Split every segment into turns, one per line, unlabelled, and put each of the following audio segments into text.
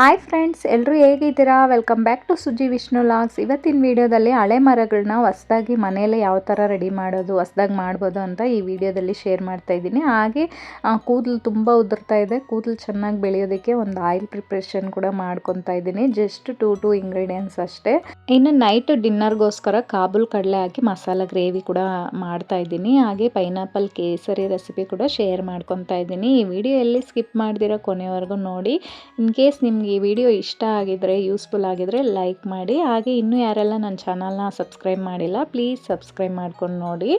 Hi friends ಎಲ್ಲರೂ ಹೇಗಿದ್ದೀರಾ? Welcome back to Suji Vishnu logs ಇವತ್ತಿನ ವಿಡಿಯೋದಲ್ಲಿ ಹಳೆ ಮರಗಳನ್ನ ಹೊಸ್ದಾಗಿ ಮನೆಯಲ್ಲೇ ಯಾವ ಥರ ರೆಡಿ ಮಾಡೋದು, ಹೊಸ್ದಾಗಿ ಮಾಡ್ಬೋದು ಅಂತ ಈ ವಿಡಿಯೋದಲ್ಲಿ ಶೇರ್ ಮಾಡ್ತಾ ಇದ್ದೀನಿ. ಹಾಗೆ ಕೂದಲು ತುಂಬ ಉದುರ್ತಾ ಇದೆ. ಕೂದಲು ಚೆನ್ನಾಗಿ ಬೆಳೆಯೋದಕ್ಕೆ ಒಂದು ಆಯಿಲ್ ಪ್ರಿಪ್ರೇಷನ್ ಕೂಡ ಮಾಡ್ಕೊತಾ ಇದ್ದೀನಿ. ಜಸ್ಟ್ ಟೂ ಟೂ ಇಂಗ್ರೀಡಿಯೆಂಟ್ಸ್ ಅಷ್ಟೇ. ಇನ್ನು ನೈಟ್ ಡಿನ್ನರ್ಗೋಸ್ಕರ ಕಾಬೂಲ್ ಕಡಲೆ ಹಾಕಿ ಮಸಾಲ ಗ್ರೇವಿ ಕೂಡ ಮಾಡ್ತಾ ಇದ್ದೀನಿ. ಹಾಗೆ ಪೈನಾಪಲ್ ಕೇಸರಿ ರೆಸಿಪಿ ಕೂಡ ಶೇರ್ ಮಾಡ್ಕೊತಾ ಇದ್ದೀನಿ. ಈ ವಿಡಿಯೋ ಎಲ್ಲಿ ಸ್ಕಿಪ್ ಮಾಡಿದಿರೋ ಕೊನೆವರೆಗೂ ನೋಡಿ. ಇನ್ ಕೇಸ್ ನಿಮ್ಗೆ ಈ ವಿಡಿಯೋ ಇಷ್ಟ ಆಗಿದ್ರೆ ಯೂಸ್ಫುಲ್ ಆಗಿದ್ರೆ ಲೈಕ್ ಮಾಡಿ. ಹಾಗೆ ಇನ್ನೂ ಯಾರೆಲ್ಲ ನನ್ನ ಚಾನಲ್ನ ಸಬ್ಸ್ಕ್ರೈಬ್ ಮಾಡಿಲ್ಲ ಪ್ಲೀಸ್ ಸಬ್ಸ್ಕ್ರೈಬ್ ಮಾಡ್ಕೊಂಡು ನೋಡಿ.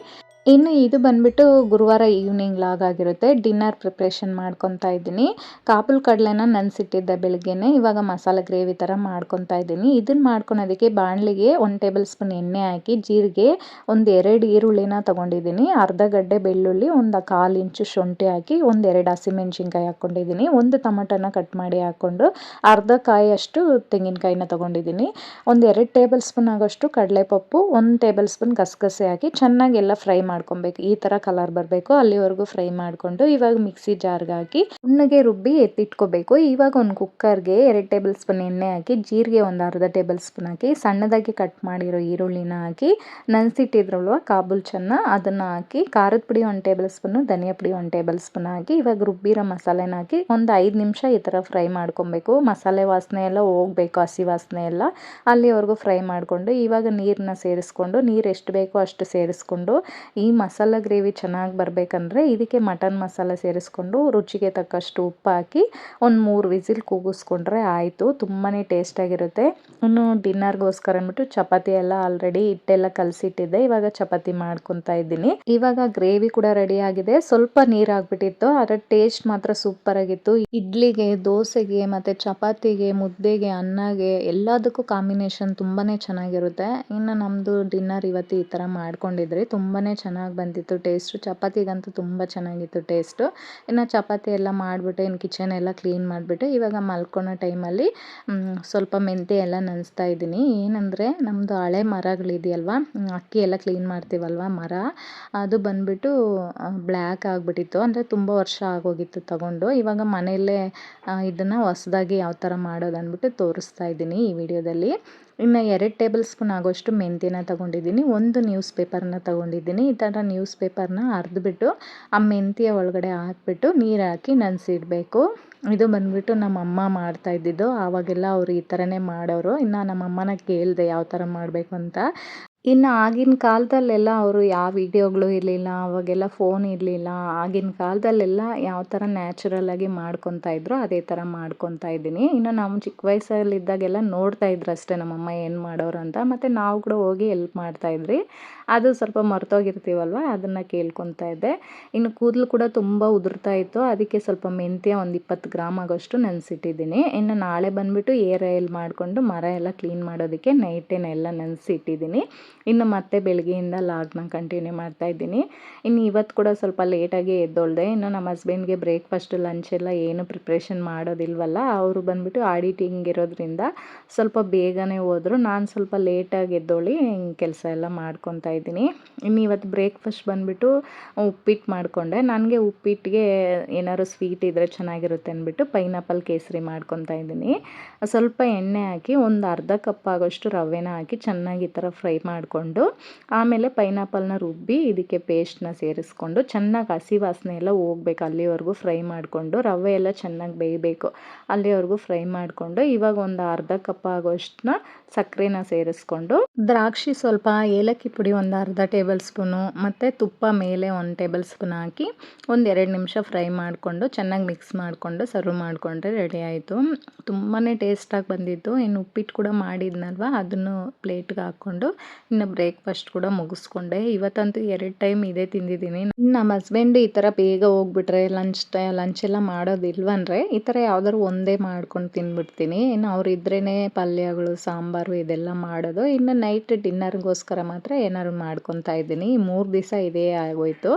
ಇನ್ನು ಇದು ಬಂದ್ಬಿಟ್ಟು ಗುರುವಾರ ಈವ್ನಿಂಗ್ ಲಾಗ್ ಆಗಿರುತ್ತೆ. ಡಿನ್ನರ್ ಪ್ರಿಪ್ರೇಷನ್ ಮಾಡ್ಕೊತಾ ಇದ್ದೀನಿ. ಕಾಪುಲ್ ಕಡಲೆನ ನೆನೆಸಿಟ್ಟಿದ್ದೆ ಬೆಳಗ್ಗೆನೆ. ಇವಾಗ ಮಸಾಲೆ ಗ್ರೇವಿ ಥರ ಮಾಡ್ಕೊತಾ ಇದ್ದೀನಿ. ಇದನ್ನು ಮಾಡ್ಕೊಳೋದಕ್ಕೆ ಬಾಣಲಿಗೆ ಒಂದು ಟೇಬಲ್ ಸ್ಪೂನ್ ಎಣ್ಣೆ ಹಾಕಿ, ಜೀರಿಗೆ, ಒಂದು ಎರಡು ಈರುಳ್ಳಿನ ತೊಗೊಂಡಿದ್ದೀನಿ. ಅರ್ಧ ಗಡ್ಡೆ ಬೆಳ್ಳುಳ್ಳಿ, ಒಂದು ಕಾಲು ಇಂಚು ಶುಂಠಿ ಹಾಕಿ ಒಂದೆರಡು ಎರಡು ಹಸಿಮೆಣ್ಸಿನ್ಕಾಯಿ ಹಾಕ್ಕೊಂಡಿದ್ದೀನಿ. ಒಂದು ಟೊಮಟೊನ ಕಟ್ ಮಾಡಿ ಹಾಕ್ಕೊಂಡು, ಅರ್ಧ ಕಾಯಿಯಷ್ಟು ತೆಂಗಿನಕಾಯಿನ ತೊಗೊಂಡಿದ್ದೀನಿ. ಒಂದು ಎರಡು ಟೇಬಲ್ ಸ್ಪೂನ್ ಆಗೋಷ್ಟು ಕಡಲೆಪಪ್ಪು, ಒಂದು ಟೇಬಲ್ ಸ್ಪೂನ್ ಗಸಗಸೆ ಹಾಕಿ, ಚೆನ್ನಾಗಿ ಎಲ್ಲ ಫ್ರೈ ಮಾಡಿ ಮಾಡ್ಕೊಬೇಕು, ಈ ಥರ ಕಲರ್ ಬರಬೇಕು, ಅಲ್ಲಿವರೆಗೂ ಫ್ರೈ ಮಾಡಿಕೊಂಡು ಇವಾಗ ಮಿಕ್ಸಿ ಜಾರ್ಗೆ ಹಾಕಿ ಉಣ್ಣಗೆ ರುಬ್ಬಿ ಎತ್ತಿಟ್ಕೋಬೇಕು. ಇವಾಗ ಒಂದು ಕುಕ್ಕರ್ಗೆ ಎರಡು ಟೇಬಲ್ ಸ್ಪೂನ್ ಎಣ್ಣೆ ಹಾಕಿ, ಜೀರಿಗೆ ಒಂದು ಅರ್ಧ ಟೇಬಲ್ ಸ್ಪೂನ್ ಹಾಕಿ, ಸಣ್ಣದಾಗಿ ಕಟ್ ಮಾಡಿರೋ ಈರುಳ್ಳಿನ ಹಾಕಿ ನೆನೆಸಿಟ್ಟಿದ್ರಲ್ವ ಕಾಬೂಲ್ ಚೆನ್ನ, ಅದನ್ನು ಹಾಕಿ, ಖಾರದ ಪುಡಿ ಒಂದು ಟೇಬಲ್ ಸ್ಪೂನು ಧನಿಯಾ ಪುಡಿ ಒಂದು ಟೇಬಲ್ ಸ್ಪೂನ್ ಹಾಕಿ, ಇವಾಗ ರುಬ್ಬಿರೋ ಮಸಾಲೆನ ಹಾಕಿ ಒಂದು ಐದು ನಿಮಿಷ ಈ ಥರ ಫ್ರೈ ಮಾಡ್ಕೊಬೇಕು. ಮಸಾಲೆ ವಾಸನೆ ಎಲ್ಲ ಹೋಗ್ಬೇಕು, ಹಸಿ ವಾಸನೆ ಎಲ್ಲ ಅಲ್ಲಿವರೆಗೂ ಫ್ರೈ ಮಾಡಿಕೊಂಡು ಇವಾಗ ನೀರನ್ನ ಸೇರಿಸ್ಕೊಂಡು, ನೀರು ಎಷ್ಟು ಬೇಕೋ ಅಷ್ಟು ಸೇರಿಸ್ಕೊಂಡು ಈ ಮಸಾಲ ಗ್ರೇವಿ ಚೆನ್ನಾಗಿ ಬರಬೇಕಂದ್ರೆ ಇದಕ್ಕೆ ಮಟನ್ ಮಸಾಲ ಸೇರಿಸ್ಕೊಂಡು ರುಚಿಗೆ ತಕ್ಕಷ್ಟು ಉಪ್ಪು ಹಾಕಿ ಒಂದು ಮೂರು ವಿಸಿಲ್ ಕೂಗಿಸ್ಕೊಂಡ್ರೆ ಆಯಿತು ತುಂಬಾ ಟೇಸ್ಟಾಗಿರುತ್ತೆ ಇನ್ನು ಡಿನ್ನರ್ಗೋಸ್ಕರ ಅಂದ್ಬಿಟ್ಟು ಚಪಾತಿ ಎಲ್ಲ ಆಲ್ರೆಡಿ ಹಿಟ್ಟೆಲ್ಲ ಕಲಸಿಟ್ಟಿದ್ದೆ, ಇವಾಗ ಚಪಾತಿ ಮಾಡ್ಕೊತಾ ಇದ್ದೀನಿ. ಇವಾಗ ಗ್ರೇವಿ ಕೂಡ ರೆಡಿ ಆಗಿದೆ. ಸ್ವಲ್ಪ ನೀರು ಹಾಕ್ಬಿಟ್ಟಿತ್ತು ಅದರ ಟೇಸ್ಟ್ ಮಾತ್ರ ಸೂಪರ್ ಆಗಿತ್ತು. ಇಡ್ಲಿಗೆ, ದೋಸೆಗೆ, ಮತ್ತು ಚಪಾತಿಗೆ, ಮುದ್ದೆಗೆ, ಅನ್ನಗೆ ಎಲ್ಲದಕ್ಕೂ ಕಾಂಬಿನೇಷನ್ ತುಂಬಾ ಚೆನ್ನಾಗಿರುತ್ತೆ. ಇನ್ನು ನಮ್ಮದು ಡಿನ್ನರ್ ಇವತ್ತು ಈ ಥರ ಮಾಡ್ಕೊಂಡಿದ್ರಿ ತುಂಬಾ ಚೆನ್ನಾಗಿ ಬಂದಿತ್ತು ಟೇಸ್ಟು. ಚಪಾತಿಗಂತೂ ತುಂಬ ಚೆನ್ನಾಗಿತ್ತು ಟೇಸ್ಟು. ಇನ್ನು ಚಪಾತಿ ಎಲ್ಲ ಮಾಡಿಬಿಟ್ಟು ಇನ್ನು ಕಿಚನ್ ಎಲ್ಲ ಕ್ಲೀನ್ ಮಾಡಿಬಿಟ್ಟು. ಇವಾಗ ಮಲ್ಕೊಳೋ ಟೈಮಲ್ಲಿ ಸ್ವಲ್ಪ ಮೆಂತ್ಯ ಎಲ್ಲ ನೆನೆಸ್ತಾ ಇದ್ದೀನಿ. ಏನಂದರೆ ನಮ್ಮದು ಹಳೆ ಮರಗಳಿದೆಯಲ್ವ ಅಕ್ಕಿ ಎಲ್ಲ ಕ್ಲೀನ್ ಮಾಡ್ತೀವಲ್ವ ಮರ? ಅದು ಬಂದುಬಿಟ್ಟು ಬ್ಲ್ಯಾಕ್ ಆಗಿಬಿಟ್ಟಿತ್ತು. ಅಂದರೆ ತುಂಬ ವರ್ಷ ಆಗೋಗಿತ್ತು ತಗೊಂಡು. ಇವಾಗ ಮನೆಯಲ್ಲೇ ಇದನ್ನು ಹೊಸ್ದಾಗಿ ಯಾವ ಥರ ಮಾಡೋದು ಅಂದ್ಬಿಟ್ಟು ತೋರಿಸ್ತಾ ಇದ್ದೀನಿ ಈ ವಿಡಿಯೋದಲ್ಲಿ. ಇನ್ನು ಎರಡು ಟೇಬಲ್ ಸ್ಪೂನ್ ಆಗೋಷ್ಟು ಮೆಂತ್ಯನ ತೊಗೊಂಡಿದ್ದೀನಿ, ಒಂದು ನ್ಯೂಸ್ ಪೇಪರ್ನ ತೊಗೊಂಡಿದ್ದೀನಿ. ಈ ಥರ ನ್ಯೂಸ್ ಪೇಪರ್ನ ಅರ್ದ್ಬಿಟ್ಟು ಆ ಮೆಂತ್ಯ ಒಳಗಡೆ ಹಾಕ್ಬಿಟ್ಟು ನೀರು ಹಾಕಿ ನೆನೆಸಿಡ್ಬೇಕು. ಇದು ಬಂದ್ಬಿಟ್ಟು ನಮ್ಮ ಅಮ್ಮ ಮಾಡ್ತಾ ಇದ್ದಿದ್ದು, ಆವಾಗೆಲ್ಲ ಅವರು ಈ ಥರನೇ ಮಾಡೋರು. ಇನ್ನು ನಮ್ಮಮ್ಮನ ಕೇಳಿದೆ ಯಾವ ಥರ ಮಾಡಬೇಕು ಅಂತ. ಇನ್ನು ಆಗಿನ ಕಾಲದಲ್ಲೆಲ್ಲ ಅವರು ಯಾವ ವಿಡಿಯೋಗಳು ಇರಲಿಲ್ಲ, ಅವಾಗೆಲ್ಲ ಫೋನ್ ಇರಲಿಲ್ಲ. ಆಗಿನ ಕಾಲದಲ್ಲೆಲ್ಲ ಯಾವ ಥರ ನ್ಯಾಚುರಲಾಗಿ ಮಾಡ್ಕೊತಾ ಇದ್ರು ಅದೇ ಥರ ಮಾಡ್ಕೊತಾ ಇದ್ದೀನಿ. ಇನ್ನು ನಾವು ಚಿಕ್ಕ ವಯಸ್ಸಲ್ಲಿದ್ದಾಗೆಲ್ಲ ನೋಡ್ತಾ ಇದ್ರು ಅಷ್ಟೇ ನಮ್ಮಮ್ಮ ಏನು ಮಾಡೋರು ಅಂತ. ಮತ್ತು ನಾವು ಕೂಡ ಹೋಗಿ ಎಲ್ಪ್ ಮಾಡ್ತಾಯಿದ್ರಿ ಅದು ಸ್ವಲ್ಪ ಮರ್ತೋಗಿರ್ತೀವಲ್ವ? ಅದನ್ನು ಕೇಳ್ಕೊತಾ ಇದ್ದೆ. ಇನ್ನು ಕೂದಲು ಕೂಡ ತುಂಬ ಉದುರ್ತಾ ಇತ್ತು. ಅದಕ್ಕೆ ಸ್ವಲ್ಪ ಮೆಂತ್ಯ ಒಂದು ಇಪ್ಪತ್ತು ಗ್ರಾಮ್ ಆಗೋಷ್ಟು ನೆನೆಸಿಟ್ಟಿದ್ದೀನಿ. ಇನ್ನು ನಾಳೆ ಬಂದುಬಿಟ್ಟು ಏರ್ ಆಯಿಲ್ ಮಾಡಿಕೊಂಡು ಮರ ಎಲ್ಲ ಕ್ಲೀನ್ ಮಾಡೋದಕ್ಕೆ ನೈಟೇನೆಲ್ಲ ನೆನೆಸಿಟ್ಟಿದ್ದೀನಿ. ಇನ್ನು ಮತ್ತೆ ಬೆಳಗ್ಗೆಯಿಂದ ಲಾಗ್ನ ಕಂಟಿನ್ಯೂ ಮಾಡ್ತಾ ಇದ್ದೀನಿ. ಇನ್ನು ಇವತ್ತು ಕೂಡ ಸ್ವಲ್ಪ ಲೇಟಾಗಿ ಎದ್ದೊಳ್ದೆ. ಇನ್ನು ನಮ್ಮ ಹಸ್ಬೆಂಡ್ಗೆ ಬ್ರೇಕ್ಫಾಸ್ಟ್ ಲಂಚ್ ಎಲ್ಲ ಏನು ಪ್ರಿಪ್ರೇಷನ್ ಮಾಡೋದಿಲ್ವಲ್ಲ, ಅವರು ಬಂದುಬಿಟ್ಟು ಆಡಿಟಿಂಗ್ ಇರೋದ್ರಿಂದ ಸ್ವಲ್ಪ ಬೇಗನೆ ಹೋದರು. ನಾನು ಸ್ವಲ್ಪ ಲೇಟಾಗಿ ಎದ್ದೊಳಿ ಕೆಲಸ ಎಲ್ಲ ಮಾಡ್ಕೊತಾ ಇದ್ದೀನಿ. ಇನ್ನು ಇವತ್ತು ಬ್ರೇಕ್ಫಾಸ್ಟ್ ಬಂದುಬಿಟ್ಟು ಉಪ್ಪಿಟ್ಟು ಮಾಡಿಕೊಂಡೆ. ನನಗೆ ಉಪ್ಪಿಟ್ಟಿಗೆ ಏನಾದ್ರು ಸ್ವೀಟ್ ಇದ್ದರೆ ಚೆನ್ನಾಗಿರುತ್ತೆ ಅಂದ್ಬಿಟ್ಟು ಪೈನಾಪಲ್ ಕೇಸರಿ ಮಾಡ್ಕೊತಾ ಇದ್ದೀನಿ. ಸ್ವಲ್ಪ ಎಣ್ಣೆ ಹಾಕಿ ಒಂದು ಅರ್ಧ ಕಪ್ ಆಗೋಷ್ಟು ರವೆನ ಹಾಕಿ ಚೆನ್ನಾಗಿ ಈ ಥರ ಫ್ರೈ ಮಾಡ್ಕೊಂಡು ಆಮೇಲೆ ಪೈನಾಪಲ್ನ ರುಬ್ಬಿ ಇದಕ್ಕೆ ಪೇಸ್ಟ್ನ ಸೇರಿಸ್ಕೊಂಡು ಚೆನ್ನಾಗಿ ಹಸಿ ವಾಸನೆ ಎಲ್ಲ ಹೋಗ್ಬೇಕು. ಅಲ್ಲಿವರೆಗೂ ಫ್ರೈ ಮಾಡಿಕೊಂಡು ರವೆ ಎಲ್ಲ ಚೆನ್ನಾಗಿ ಬೇಯಬೇಕು. ಅಲ್ಲಿವರೆಗೂ ಫ್ರೈ ಮಾಡಿಕೊಂಡು ಇವಾಗ ಒಂದು ಅರ್ಧ ಕಪ್ ಆಗೋಷ್ಟನ್ನ ಸಕ್ಕರೆನ ಸೇರಿಸ್ಕೊಂಡು ದ್ರಾಕ್ಷಿ ಸ್ವಲ್ಪ, ಏಲಕ್ಕಿ ಪುಡಿ ಒಂದು ಅರ್ಧ ಟೇಬಲ್ ಸ್ಪೂನು, ಮತ್ತು ತುಪ್ಪ ಮೇಲೆ ಒಂದು ಟೇಬಲ್ ಸ್ಪೂನ್ ಹಾಕಿ ಒಂದು ಎರಡು ನಿಮಿಷ ಫ್ರೈ ಮಾಡಿಕೊಂಡು ಚೆನ್ನಾಗಿ ಮಿಕ್ಸ್ ಮಾಡಿಕೊಂಡು ಸರ್ವ್ ಮಾಡಿಕೊಂಡ್ರೆ ರೆಡಿ ಆಯಿತು. ತುಂಬಾ ಟೇಸ್ಟಾಗಿ ಬಂದಿತ್ತು. ಇನ್ನು ಉಪ್ಪಿಟ್ಟು ಕೂಡ ಮಾಡಿದ್ನಲ್ವ? ಅದನ್ನು ಪ್ಲೇಟ್ಗೆ ಹಾಕ್ಕೊಂಡು ಇನ್ನು ಬ್ರೇಕ್ಫಾಸ್ಟ್ ಕೂಡ ಮುಗಿಸ್ಕೊಂಡೆ. ಇವತ್ತಂತೂ ಎರಡು ಟೈಮ್ ಇದೇ ತಿಂದಿದ್ದೀನಿ. ನಮ್ಮ ಹಸ್ಬೆಂಡ್ ಈ ಥರ ಬೇಗ ಹೋಗ್ಬಿಟ್ರೆ ಲಂಚ್ ಟೈ, ಲಂಚ್ ಎಲ್ಲ ಮಾಡೋದಿಲ್ವನ್ರೆ ಈ ಥರ ಯಾವ್ದಾದ್ರು ಒಂದೇ ಮಾಡ್ಕೊಂಡು ತಿಂದ್ಬಿಡ್ತೀನಿ. ಇನ್ನು ಅವ್ರು ಇದ್ರೇ ಪಲ್ಯಗಳು, ಸಾಂಬಾರು ಇದೆಲ್ಲ ಮಾಡೋದು. ಇನ್ನು ನೈಟ್ ಡಿನ್ನರ್ಗೋಸ್ಕರ ಮಾತ್ರ ಏನಾದ್ರು ಮಾಡ್ಕೊತಾ ಇದ್ದೀನಿ. ಮೂರು ದಿವಸ ಇದೇ ಆಗೋಯ್ತು.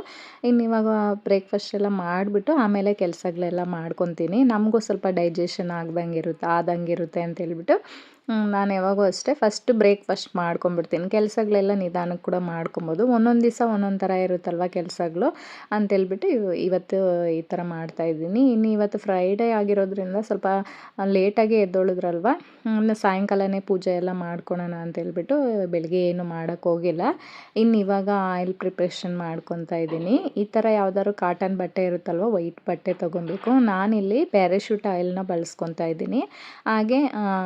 ಇನ್ನು ಇವಾಗ ಬ್ರೇಕ್ಫಾಸ್ಟ್ ಎಲ್ಲ ಮಾಡಿಬಿಟ್ಟು ಆಮೇಲೆ ಕೆಲಸಗಳೆಲ್ಲ ಮಾಡ್ಕೊತೀನಿ. ನಮಗೂ ಸ್ವಲ್ಪ ಡೈಜೆಷನ್ ಆಗ್ದಂಗೆ ಇರುತ್ತೆ ಆದಂಗೆ ಇರುತ್ತೆ ಅಂತ ಹೇಳ್ಬಿಟ್ಟು ನಾನು ಯಾವಾಗೂ ಅಷ್ಟೇ. ಫಸ್ಟ್ ಬ್ರೇಕ್ಫಾಸ್ಟ್ ಮಾಡ್ಕೊಂಬಿಡ್ತೀನಿ ಕೆಲಸಗಳೆಲ್ಲ ನಿಧಾನಕ್ಕೆ ಕೂಡ ಮಾಡ್ಕೊಬೋದು. ಒಂದೊಂದು ದಿವಸ ಒಂದೊಂದು ಥರ ಇರುತ್ತಲ್ವ ಕೆಲಸಗಳು? ಅಂತೇಳ್ಬಿಟ್ಟು ಇವ್- ಇವತ್ತು ಈ ಥರ ಮಾಡ್ತಾಯಿದ್ದೀನಿ ಇನ್ನು ಇವತ್ತು ಫ್ರೈಡೇ ಆಗಿರೋದ್ರಿಂದ ಸ್ವಲ್ಪ ಲೇಟಾಗಿ ಎದ್ದೊಳಿದ್ರಲ್ವ? ಇನ್ನು ಸಾಯಂಕಾಲನೇ ಪೂಜೆ ಎಲ್ಲ ಮಾಡ್ಕೊಳೋಣ ಅಂತೇಳ್ಬಿಟ್ಟು ಬೆಳಗ್ಗೆ ಏನು ಮಾಡೋಕ್ಕೆ ಹೋಗಿಲ್ಲ. ಇನ್ನು ಇವಾಗ ಆಯಿಲ್ ಪ್ರಿಪ್ರೇಷನ್ ಮಾಡ್ಕೊತಾ ಇದ್ದೀನಿ. ಈ ಥರ ಯಾವ್ದಾದ್ರು ಕಾಟನ್ ಬಟ್ಟೆ ಇರುತ್ತಲ್ವ? ವೈಟ್ ಬಟ್ಟೆ ತೊಗೊಬೇಕು ನಾನಿಲ್ಲಿ ಪ್ಯಾರಾಶೂಟ್ ಆಯಿಲ್ನ ಬಳಸ್ಕೊತಾ ಇದ್ದೀನಿ. ಹಾಗೆ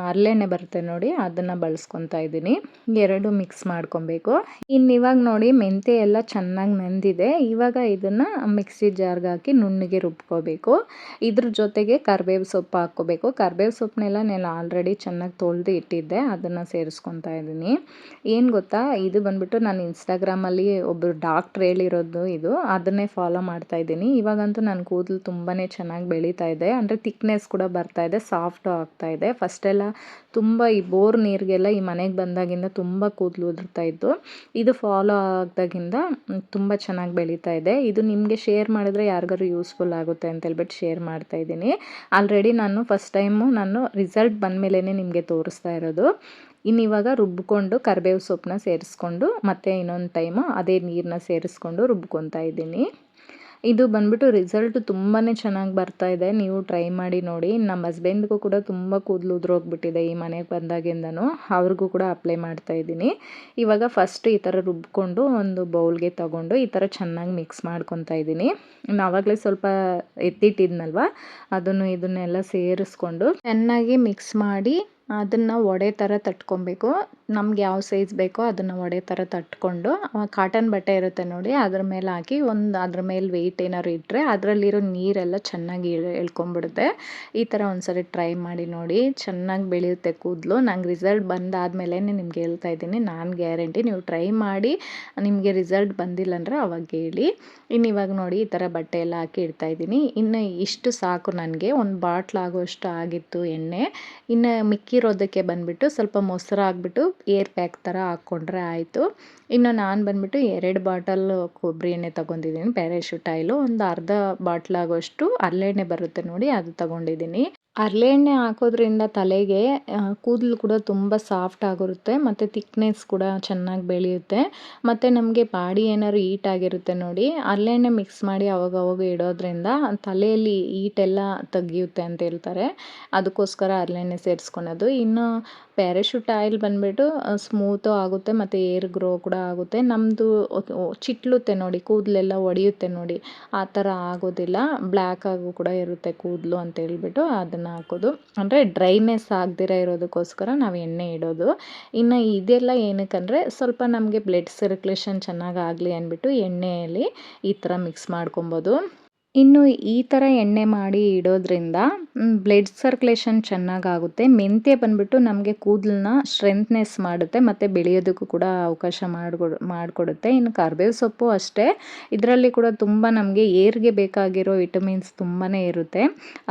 ಅರಳೆಣ್ಣೆ ಹರಳೆಣ್ಣೆ ಬರುತ್ತೆ ನೋಡಿ, ಅದನ್ನು ಬಳಸ್ಕೊತಾ ಇದ್ದೀನಿ. ಎರಡು ಮಿಕ್ಸ್ ಮಾಡ್ಕೊಬೇಕು. ಇನ್ನು ಇವಾಗ ನೋಡಿ ಮೆಂತೆ ಎಲ್ಲ ಚೆನ್ನಾಗಿ ನೆಂದಿದೆ. ಇವಾಗ ಇದನ್ನು ಮಿಕ್ಸಿ ಜಾರ್ಗೆ ಹಾಕಿ ನುಣ್ಣಗೆ ರುಬ್ಕೋಬೇಕು. ಇದ್ರ ಜೊತೆಗೆ ಕರ್ಬೇವು ಸೊಪ್ಪು ಹಾಕ್ಕೋಬೇಕು. ಕರ್ಬೇವು ಸೊಪ್ಪನ್ನೆಲ್ಲ ನಾನು ಆಲ್ರೆಡಿ ಚೆನ್ನಾಗಿ ತೊಳೆದು ಇಟ್ಟಿದ್ದೆ. ಅದನ್ನು ಸೇರಿಸ್ಕೊತಾ ಇದ್ದೀನಿ. ಏನು ಗೊತ್ತಾ? ಇದು ಬಂದ್ಬಿಟ್ಟು ನಾನು ಇನ್ಸ್ಟಾಗ್ರಾಮಲ್ಲಿ ಒಬ್ಬರು ಡಾಕ್ಟ್ರ್ ಹೇಳಿರೋದು ಇದು. ಅದನ್ನೇ ಫಾಲೋ ಮಾಡ್ತಾ ಇದ್ದೀನಿ. ಇವಾಗಂತೂ ನನ್ನ ಕೂದಲು ತುಂಬಾ ಚೆನ್ನಾಗಿ ಬೆಳೀತಾ ಇದೆ. ಅಂದರೆ ತಿಕ್ನೆಸ್ ಕೂಡ ಬರ್ತಾ ಇದೆ ಸಾಫ್ಟು ಆಗ್ತಾ ಇದೆ. ಫಸ್ಟೆಲ್ಲ ತುಂಬ ಈ ಬೋರ್ ನೀರಿಗೆಲ್ಲ ಈ ಮನೆಗೆ ಬಂದಾಗಿಂದ ತುಂಬ ಕೂದಲು ಉದುರ್ತಾ ಇತ್ತು ಇದು ಫಾಲೋ ಆದಾಗಿಂದ ತುಂಬ ಚೆನ್ನಾಗಿ ಬೆಳೀತಾ ಇದೆ. ಇದು ನಿಮಗೆ ಶೇರ್ ಮಾಡಿದ್ರೆ ಯಾರಿಗಾರು ಯೂಸ್ಫುಲ್ ಆಗುತ್ತೆ ಅಂತ ಹೇಳ್ಬಿಟ್ಟು ಶೇರ್ ಮಾಡ್ತಾ ಇದ್ದೀನಿ. ಆಲ್ರೆಡಿ ನಾನು ಫಸ್ಟ್ ಟೈಮು ನಾನು ರಿಸಲ್ಟ್ ಬಂದಮೇಲೆ ನಿಮಗೆ ತೋರಿಸ್ತಾ ಇರೋದು. ಇನ್ನು ಇವಾಗ ರುಬ್ಕೊಂಡು ಕರಿಬೇವು ಸೊಪ್ಪನ್ನ ಸೇರಿಸ್ಕೊಂಡು ಮತ್ತೆ ಇನ್ನೊಂದು ಟೈಮು ಅದೇ ನೀರನ್ನ ಸೇರಿಸ್ಕೊಂಡು ರುಬ್ಕೊತಾ ಇದ್ದೀನಿ. ಇದು ಬಂದ್ಬಿಟ್ಟು ರಿಸಲ್ಟ್ ತುಂಬಾ ಚೆನ್ನಾಗಿ ಬರ್ತಾ ಇದೆ. ನೀವು ಟ್ರೈ ಮಾಡಿ ನೋಡಿ. ನಮ್ಮ ಹಸ್ಬೆಂಡ್ಗೂ ಕೂಡ ತುಂಬ ಕೂದಲು ಉದುರೋಗ್ಬಿಟ್ಟಿದೆ ಈ ಮನೆಗೆ ಬಂದಾಗಿಂದನು. ಅವ್ರಿಗೂ ಕೂಡ ಅಪ್ಲೈ ಮಾಡ್ತಾ ಇದ್ದೀನಿ. ಇವಾಗ ಫಸ್ಟ್ ಈ ಥರ ರುಬ್ಕೊಂಡು ಒಂದು ಬೌಲ್ಗೆ ತಗೊಂಡು ಈ ಥರ ಚೆನ್ನಾಗಿ ಮಿಕ್ಸ್ ಮಾಡ್ಕೊತಾ ಇದ್ದೀನಿ. ಇನ್ನು ಆವಾಗಲೇ ಸ್ವಲ್ಪ ಎತ್ತಿಟ್ಟಿದ್ನಲ್ವ? ಅದನ್ನು ಇದನ್ನೆಲ್ಲ ಸೇರಿಸ್ಕೊಂಡು ಚೆನ್ನಾಗಿ ಮಿಕ್ಸ್ ಮಾಡಿ ಅದನ್ನು ವಡೆ ಥರ ತಟ್ಕೊಬೇಕು. ನಮ್ಗೆ ಯಾವ ಸೈಜ್ ಬೇಕೋ ಅದನ್ನು ವಡೆ ಥರ ತಟ್ಕೊಂಡು ಕಾಟನ್ ಬಟ್ಟೆ ಇರುತ್ತೆ ನೋಡಿ, ಅದ್ರ ಮೇಲೆ ಹಾಕಿ ಒಂದು ಅದ್ರ ಮೇಲೆ ವೆಯ್ಟ್ ಏನಾದ್ರು ಇಟ್ಟರೆ ಅದರಲ್ಲಿರೋ ನೀರೆಲ್ಲ ಚೆನ್ನಾಗಿ ಎಳ್, ಎಳ್ಕೊಂಬಿಡುತ್ತೆ. ಈ ಥರ ಒಂದ್ಸರಿ ಟ್ರೈ ಮಾಡಿ ನೋಡಿ, ಚೆನ್ನಾಗಿ ಬೆಳೆಯುತ್ತೆ ಕೂದಲು. ನಂಗೆ ರಿಸಲ್ಟ್ ಬಂದಾದಮೇಲೆ ನಿಮ್ಗೆ ಹೇಳ್ತಾ ಇದ್ದೀನಿ. ನಾನು ಗ್ಯಾರಂಟಿ ನೀವು ಟ್ರೈ ಮಾಡಿ, ನಿಮಗೆ ರಿಸಲ್ಟ್ ಬಂದಿಲ್ಲ ಅಂದರೆ ಅವಾಗ ಹೇಳಿ. ಇನ್ನು ಇವಾಗ ನೋಡಿ ಈ ಥರ ಬಟ್ಟೆ ಎಲ್ಲ ಹಾಕಿ ಇಡ್ತಾ ಇದ್ದೀನಿ. ಇನ್ನು ಇಷ್ಟು ಸಾಕು ನನಗೆ. ಒಂದು ಬಾಟ್ಲ್ ಆಗೋಷ್ಟು ಆಗಿತ್ತು ಎಣ್ಣೆ. ಇನ್ನು ಮಿಕ್ಕಿರೋದಕ್ಕೆ ಬಂದುಬಿಟ್ಟು ಸ್ವಲ್ಪ ಮೊಸರು ಹಾಕ್ಬಿಟ್ಟು ಏರ್ ಪ್ಯಾಕ್ ಥರ ಹಾಕ್ಕೊಂಡ್ರೆ ಆಯಿತು. ಇನ್ನು ನಾನು ಬಂದುಬಿಟ್ಟು ಎರಡು ಬಾಟಲ್ ಕೊಬ್ಬರಿ ಎಣ್ಣೆ ತೊಗೊಂಡಿದ್ದೀನಿ, ಪ್ಯಾರಾಶೂಟ್ ಆಯಿಲು. ಒಂದು ಅರ್ಧ ಬಾಟ್ಲ್ ಆಗೋಷ್ಟು ಹರಳೆಣ್ಣೆ ಬರುತ್ತೆ ನೋಡಿ, ಅದು ತೊಗೊಂಡಿದ್ದೀನಿ. ಹರಳೆಣ್ಣೆ ಹಾಕೋದ್ರಿಂದ ತಲೆಗೆ ಕೂದಲು ಕೂಡ ತುಂಬ ಸಾಫ್ಟ್ ಆಗಿರುತ್ತೆ, ಮತ್ತು ತಿಕ್ನೆಸ್ ಕೂಡ ಚೆನ್ನಾಗಿ ಬೆಳೆಯುತ್ತೆ, ಮತ್ತು ನಮಗೆ ಬಾಡಿ ಏನಾದ್ರು ಈಟ್ ಆಗಿರುತ್ತೆ ನೋಡಿ ಹರಳೆಣ್ಣೆ ಮಿಕ್ಸ್ ಮಾಡಿ ಅವಾಗ ಅವಾಗ ಇಡೋದ್ರಿಂದ ತಲೆಯಲ್ಲಿ ಈಟೆಲ್ಲ ತೆಗಿಯುತ್ತೆ ಅಂತ ಹೇಳ್ತಾರೆ. ಅದಕ್ಕೋಸ್ಕರ ಹರಳೆಣ್ಣೆ ಸೇರಿಸ್ಕೊಳೋದು. ಇನ್ನು ಪ್ಯಾರಾಶೂಟ್ ಆಯಿಲ್ ಬಂದುಬಿಟ್ಟು ಸ್ಮೂತು ಆಗುತ್ತೆ ಮತ್ತು ಏರ್ ಗ್ರೋ ಕೂಡ ಆಗುತ್ತೆ. ನಮ್ಮದು ಚಿಟ್ಲುತ್ತೆ ನೋಡಿ, ಕೂದಲೆಲ್ಲ ಒಡೆಯುತ್ತೆ ನೋಡಿ, ಆ ಥರ ಆಗೋದಿಲ್ಲ. ಬ್ಲ್ಯಾಕ್ ಆಗು ಕೂಡ ಇರುತ್ತೆ ಕೂದಲು ಅಂತ ಹೇಳ್ಬಿಟ್ಟು ಅದನ್ನು ಹಾಕೋದು. ಅಂದರೆ ಡ್ರೈನೆಸ್ ಆಗದಿರ ಇರೋದಕ್ಕೋಸ್ಕರ ನಾವು ಎಣ್ಣೆ ಇಡೋದು. ಇನ್ನು ಇದೆಲ್ಲ ಏನಕ್ಕಂದರೆ, ಸ್ವಲ್ಪ ನಮಗೆ ಬ್ಲಡ್ ಸರ್ಕ್ಯುಲೇಷನ್ ಚೆನ್ನಾಗಾಗಲಿ ಅಂದ್ಬಿಟ್ಟು ಎಣ್ಣೆಯಲ್ಲಿ ಈ ಥರ ಮಿಕ್ಸ್ ಮಾಡ್ಕೊಬೋದು. ಇನ್ನು ಈ ಥರ ಎಣ್ಣೆ ಮಾಡಿ ಇಡೋದ್ರಿಂದ ಬ್ಲಡ್ ಸರ್ಕ್ಯುಲೇಷನ್ ಚೆನ್ನಾಗಾಗುತ್ತೆ. ಮೆಂತ್ಯ ಬಂದುಬಿಟ್ಟು ನಮಗೆ ಕೂದಲನ್ನ ಸ್ಟ್ರೆಂತ್ನೆಸ್ ಮಾಡುತ್ತೆ, ಮತ್ತು ಬೆಳೆಯೋದಕ್ಕೂ ಕೂಡ ಅವಕಾಶ ಮಾಡಿಕೊಡು, ಮಾಡಿಕೊಡುತ್ತೆ. ಇನ್ನು ಕರ್ಬೇವು ಸೊಪ್ಪು ಅಷ್ಟೇ. ಇದರಲ್ಲಿ ಕೂಡ ತುಂಬ ನಮಗೆ ಏರ್ಗೆ ಬೇಕಾಗಿರೋ ವಿಟಮಿನ್ಸ್ ತುಂಬಾ ಇರುತ್ತೆ.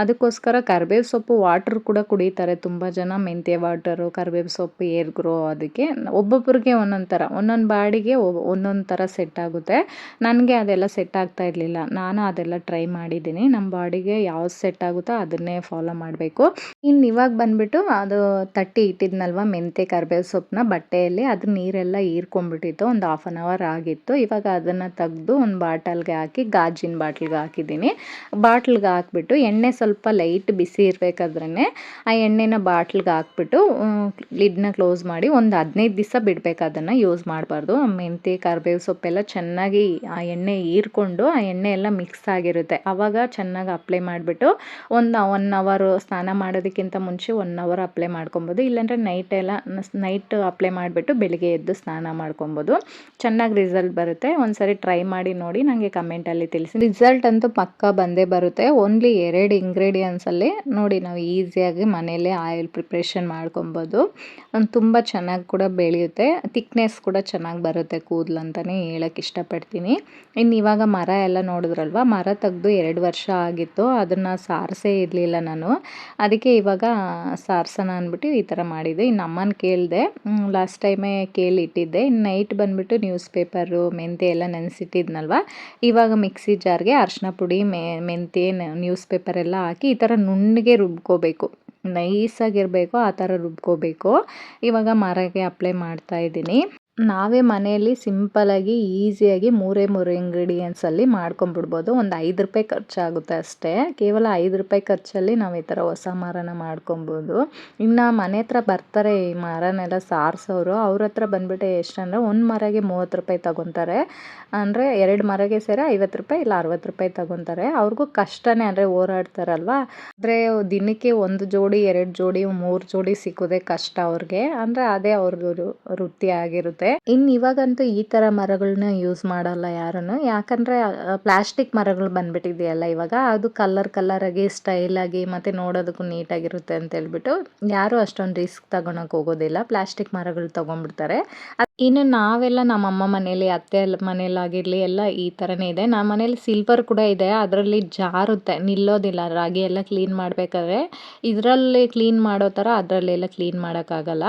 ಅದಕ್ಕೋಸ್ಕರ ಕರ್ಬೇವು ಸೊಪ್ಪು ವಾಟ್ರ್ ಕೂಡ ಕುಡಿತಾರೆ ತುಂಬ ಜನ. ಮೆಂತ್ಯ ವಾಟರು ಕರ್ಬೇವು ಸೊಪ್ಪು ಏರ್ ಗ್ರೋ ಅದಕ್ಕೆ. ಒಬ್ಬೊಬ್ಬರಿಗೆ ಒಂದೊಂದು ಥರ ಒಂದೊಂದು ಬಾಡಿಗೆ ಒಂದೊಂದು ಥರ ಸೆಟ್ ಆಗುತ್ತೆ. ನನಗೆ ಅದೆಲ್ಲ ಸೆಟ್ ಆಗ್ತಾ ಇರಲಿಲ್ಲ. ನಾನು ಅದೆಲ್ಲ ಟ್ರೈ ಮಾಡಿದ್ದೀನಿ. ನಮ್ಮ ಬಾಡಿಗೆ ಯಾವ್ದು ಸೆಟ್ ಆಗುತ್ತೋ ಅದನ್ನೇ ಫಾಲೋ ಮಾಡಬೇಕು. ಇನ್ನು ಇವಾಗ ಬಂದುಬಿಟ್ಟು ಅದು ತಟ್ಟಿ ಇಟ್ಟಿದ್ನಲ್ವ, ಮೆಂತೆ ಕರ್ಬೇವು ಸೊಪ್ಪನ್ನ ಬಟ್ಟೆಯಲ್ಲಿ ಅದು ನೀರೆಲ್ಲ ಹೀರ್ಕೊಂಡ್ಬಿಟ್ಟಿತ್ತು, ಒಂದು ಹಾಫ್ ಆನ್ ಅವರ್ ಆಗಿತ್ತು. ಇವಾಗ ಅದನ್ನು ತೆಗೆದು ಒಂದು ಬಾಟಲ್ಗೆ ಹಾಕಿ, ಗಾಜಿನ ಬಾಟ್ಲಿಗೆ ಹಾಕಿದ್ದೀನಿ. ಬಾಟ್ಲಿಗೆ ಹಾಕ್ಬಿಟ್ಟು ಎಣ್ಣೆ ಸ್ವಲ್ಪ ಲೈಟ್ ಬಿಸಿ ಇರಬೇಕಾದ್ರೆ ಆ ಎಣ್ಣೆನ ಬಾಟ್ಲಿಗೆ ಹಾಕ್ಬಿಟ್ಟು ಲಿಡ್ನ ಕ್ಲೋಸ್ ಮಾಡಿ ಒಂದು ಹದಿನೈದು ದಿವಸ ಬಿಡಬೇಕು ಅದನ್ನು. ಯೂಸ್ ಮಾಡಬಾರ್ದು. ಮೆಂತೆ, ಕರ್ಬೇವು ಸೊಪ್ಪೆಲ್ಲ ಚೆನ್ನಾಗಿ ಆ ಎಣ್ಣೆ ಹೀರ್ಕೊಂಡು, ಆ ಎಣ್ಣೆ ಎಲ್ಲ ಮಿಕ್ಸ್ ಆಗಿರುತ್ತೆ. ಆವಾಗ ಚೆನ್ನಾಗಿ ಅಪ್ಲೈ ಮಾಡಿಬಿಟ್ಟು ಒಂದು ಒನ್ ಅವರು ಸ್ನಾನ ಮಾಡೋದಕ್ಕಿಂತ ಮುಂಚೆ ಒನ್ ಅವರ್ ಅಪ್ಲೈ ಮಾಡ್ಕೊಬೋದು. ಇಲ್ಲಾಂದರೆ ನೈಟ್ ಎಲ್ಲ ನೈಟ್ ಅಪ್ಲೈ ಮಾಡಿಬಿಟ್ಟು ಬೆಳಿಗ್ಗೆ ಎದ್ದು ಸ್ನಾನ ಮಾಡ್ಕೊಬೋದು. ಚೆನ್ನಾಗಿ ರಿಸಲ್ಟ್ ಬರುತ್ತೆ. ಒಂದ್ಸರಿ ಟ್ರೈ ಮಾಡಿ ನೋಡಿ ನನಗೆ ಕಮೆಂಟಲ್ಲಿ ತಿಳಿಸಿ. ರಿಸಲ್ಟ್ ಅಂತೂ ಪಕ್ಕ ಬಂದೇ ಬರುತ್ತೆ. ಓನ್ಲಿ ಎರಡು ಇಂಗ್ರೀಡಿಯೆಂಟ್ಸಲ್ಲಿ ನೋಡಿ ನಾವು ಈಸಿಯಾಗಿ ಮನೆಯಲ್ಲೇ ಆಯಿಲ್ ಪ್ರಿಪ್ರೇಷನ್ ಮಾಡ್ಕೊಬೋದು. ತುಂಬ ಚೆನ್ನಾಗಿ ಕೂಡ ಬೆಳೆಯುತ್ತೆ. ತಿಕ್ನೆಸ್ ಕೂಡ ಚೆನ್ನಾಗಿ ಬರುತ್ತೆ ಕೂದಲು ಅಂತಲೇ ಹೇಳಕ್ಕೆ ಇಷ್ಟಪಡ್ತೀನಿ. ಇನ್ನು ಇವಾಗ ಮರ ಎಲ್ಲ ನೋಡಿದ್ರಲ್ವ? ಮರ ತೆಗ್ದು ಎರಡು ವರ್ಷ ಆಗಿತ್ತು, ಅದನ್ನು ಸಾರಿಸೇ ಇರಲಿಲ್ಲ ನಾನು. ಅದಕ್ಕೆ ಇವಾಗ ಸಾರಿಸೋಣ ಅಂದ್ಬಿಟ್ಟು ಈ ಥರ ಮಾಡಿದೆ. ಇನ್ನು ಅಮ್ಮನ ಕೇಳಿದೆ ಲಾಸ್ಟ್ ಟೈಮೇ ಕೇಳಿ ಇಟ್ಟಿದ್ದೆ ಇನ್ನು ನೈಟ್ ಬಂದುಬಿಟ್ಟು ನ್ಯೂಸ್ ಪೇಪರು ಮೆಂತೆ ಎಲ್ಲ ನೆನೆಸಿಟ್ಟಿದ್ನಲ್ವ? ಇವಾಗ ಮಿಕ್ಸಿ ಜಾರ್ಗೆ ಅರಿಶಿನ ಪುಡಿ, ಮೆ, ಮೆಂತೆ ನ್ಯೂಸ್ ಪೇಪರ್ ಎಲ್ಲ ಹಾಕಿ ಈ ಥರ ನುಣ್ಣಗೆ ರುಬ್ಕೋಬೇಕು. ನೈಸಾಗಿರಬೇಕು, ಆ ಥರ ರುಬ್ಕೋಬೇಕು. ಇವಾಗ ಮಾರಗೆ ಅಪ್ಲೈ ಮಾಡ್ತಾ ಇದ್ದೀನಿ. ನಾವೇ ಮನೆಯಲ್ಲಿ ಸಿಂಪಲಾಗಿ ಈಸಿಯಾಗಿ ಮೂರೇ ಮೂರು ಇಂಗ್ರೀಡಿಯೆಂಟ್ಸಲ್ಲಿ ಮಾಡ್ಕೊಂಬಿಡ್ಬೋದು. ಒಂದು ಐದು ರೂಪಾಯಿ ಖರ್ಚಾಗುತ್ತೆ ಅಷ್ಟೇ. ಕೇವಲ ಐದು ರೂಪಾಯಿ ಖರ್ಚಲ್ಲಿ ನಾವು ಈ ಥರ ಹೊಸ ಮರನ ಮಾಡ್ಕೊಬೋದು. ಇನ್ನು ಮನೆ ಹತ್ರ ಬರ್ತಾರೆ ಈ ಮರನೆಲ್ಲ ಸಾರಿಸೋರು, ಅವ್ರ ಹತ್ರ ಬಂದುಬಿಟ್ಟು ಎಷ್ಟಂದರೆ ಒಂದು ಮರಗೆ ಮೂವತ್ತು ರೂಪಾಯಿ ತಗೊತಾರೆ. ಅಂದರೆ ಎರಡು ಮರಗೆ ಸೇರಿ ಐವತ್ತು ರೂಪಾಯಿ ಇಲ್ಲ ಅರವತ್ತು ರೂಪಾಯಿ ತಗೊತಾರೆ. ಅವ್ರಿಗೂ ಕಷ್ಟನೇ ಅಂದರೆ ಓಡಾಡ್ತಾರಲ್ವ? ಅಂದರೆ ದಿನಕ್ಕೆ ಒಂದು ಜೋಡಿ, ಎರಡು ಜೋಡಿ, ಮೂರು ಜೋಡಿ ಸಿಕ್ಕೋದೇ ಕಷ್ಟ ಅವ್ರಿಗೆ. ಅಂದರೆ ಅದೇ ಅವ್ರದ್ದು ವೃತ್ತಿ ಆಗಿರುತ್ತೆ. ಇನ್ನು ಇವಾಗಂತೂ ಈ ತರ ಮರಗಳನ್ನ ಯೂಸ್ ಮಾಡಲ್ಲ ಯಾರನ್ನು ಯಾಕಂದ್ರೆ ಪ್ಲಾಸ್ಟಿಕ್ ಮರಗಳು ಬಂದ್ಬಿಟ್ಟಿದೆಯಲ್ಲ ಇವಾಗ. ಅದು ಕಲರ್ ಕಲರ್ ಆಗಿ ಸ್ಟೈಲ್ ಆಗಿ, ಮತ್ತೆ ನೋಡೋದಕ್ಕೂ ನೀಟಾಗಿರುತ್ತೆ ಅಂತ ಹೇಳ್ಬಿಟ್ಟು ಯಾರು ಅಷ್ಟೊಂದು ರಿಸ್ಕ್ ತಗೊಳಕ್ ಹೋಗೋದಿಲ್ಲ. ಪ್ಲಾಸ್ಟಿಕ್ ಮರಗಳು ತೊಗೊಂಡ್ಬಿಡ್ತಾರೆ. ಇನ್ನು ನಾವೆಲ್ಲ ನಮ್ಮಮ್ಮ ಮನೇಲಿ ಅತ್ತೆ ಮನೇಲಾಗಿರಲಿ ಎಲ್ಲ ಈ ಥರನೇ ಇದೆ. ನಮ್ಮ ಮನೇಲಿ ಸಿಲ್ವರ್ ಕೂಡ ಇದೆ. ಅದರಲ್ಲಿ ಜಾರುತ್ತೆ. ನಿಲ್ಲೋದಿಲ್ಲ. ರಾಗಿ ಎಲ್ಲ ಕ್ಲೀನ್ ಮಾಡಬೇಕಾದ್ರೆ ಇದರಲ್ಲಿ ಕ್ಲೀನ್ ಮಾಡೋ ಥರ ಅದರಲ್ಲೆಲ್ಲ ಕ್ಲೀನ್ ಮಾಡೋಕ್ಕಾಗಲ್ಲ.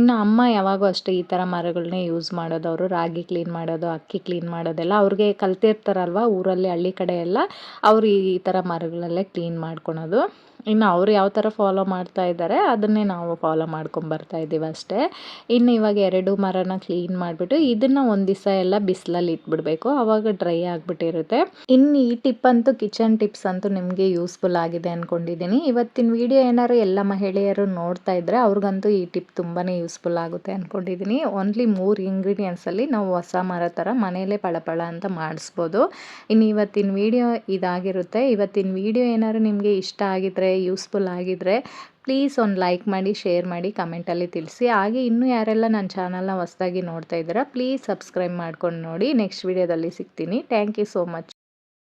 ಇನ್ನು ಅಮ್ಮ ಯಾವಾಗೂ ಅಷ್ಟೇ ಈ ಥರ ಮರಗಳನ್ನೇ ಯೂಸ್ ಮಾಡೋದು. ಅವರು ರಾಗಿ ಕ್ಲೀನ್ ಮಾಡೋದು, ಅಕ್ಕಿ ಕ್ಲೀನ್ ಮಾಡೋದೆಲ್ಲ ಅವ್ರಿಗೆ ಕಲ್ತಿರ್ತಾರಲ್ವ ಊರಲ್ಲಿ ಹಳ್ಳಿ ಕಡೆ ಎಲ್ಲ. ಅವರು ಈ ಥರ ಮರಗಳಲ್ಲೇ ಕ್ಲೀನ್ ಮಾಡ್ಕೊಳೋದು. ಇನ್ನು ಅವ್ರು ಯಾವ ಥರ ಫಾಲೋ ಮಾಡ್ತಾ ಇದ್ದಾರೆ, ಅದನ್ನೇ ನಾವು ಫಾಲೋ ಮಾಡ್ಕೊಂಬರ್ತಾ ಇದ್ದೀವಿ ಅಷ್ಟೇ. ಇನ್ನು ಇವಾಗ ಎರಡು ಮರನ ಕ್ಲೀನ್ ಮಾಡಿಬಿಟ್ಟು ಇದನ್ನು ಒಂದು ದಿವಸ ಎಲ್ಲ ಬಿಸಿಲಲ್ಲಿ ಇಟ್ಬಿಡಬೇಕು ಆವಾಗ ಡ್ರೈ ಆಗಿಬಿಟ್ಟಿರುತ್ತೆ. ಇನ್ನು ಈ ಟಿಪ್ ಅಂತೂ ಕಿಚನ್ ಟಿಪ್ಸ್ ಅಂತೂ ನಿಮಗೆ ಯೂಸ್ಫುಲ್ ಆಗಿದೆ ಅಂದ್ಕೊಂಡಿದ್ದೀನಿ ಇವತ್ತಿನ ವಿಡಿಯೋ ಏನಾದ್ರು ಎಲ್ಲ ಮಹಿಳೆಯರು ನೋಡ್ತಾ ಇದ್ದರೆ ಅವ್ರಿಗಂತೂ ಈ ಟಿಪ್ ತುಂಬಾ ಯೂಸ್ಫುಲ್ ಆಗುತ್ತೆ ಅಂದ್ಕೊಂಡಿದ್ದೀನಿ ಓನ್ಲಿ ಮೂರು ಇಂಗ್ರೀಡಿಯೆಂಟ್ಸಲ್ಲಿ ನಾವು ಹೊಸ ಮರ ಥರ ಮನೆಯಲ್ಲೇ ಪಳಪಳ ಅಂತ ಮಾಡಿಸ್ಬೋದು. ಇನ್ನು ಇವತ್ತಿನ ವಿಡಿಯೋ ಇದಾಗಿರುತ್ತೆ. ಇವತ್ತಿನ ವಿಡಿಯೋ ಏನಾದ್ರು ನಿಮಗೆ ಇಷ್ಟ ಆಗಿದ್ರೆ ಯೂಸ್ಫುಲ್ ಆಗಿದ್ರೆ ಪ್ಲೀಸ್ ಒಂದು ಲೈಕ್ ಮಾಡಿ ಶೇರ್ ಮಾಡಿ ಕಮೆಂಟಲ್ಲಿ ತಿಳಿಸಿ. ಹಾಗೆ ಇನ್ನೂ ಯಾರೆಲ್ಲ ನನ್ನ ಚಾನಲ್ನ ಹೊಸ್ದಾಗಿ ನೋಡ್ತಾ ಇದ್ದೀರಾ ಪ್ಲೀಸ್ ಸಬ್ಸ್ಕ್ರೈಬ್ ಮಾಡ್ಕೊಂಡು ನೋಡಿ. ನೆಕ್ಸ್ಟ್ ವೀಡಿಯೋದಲ್ಲಿ ಸಿಗ್ತೀನಿ. Thank you so much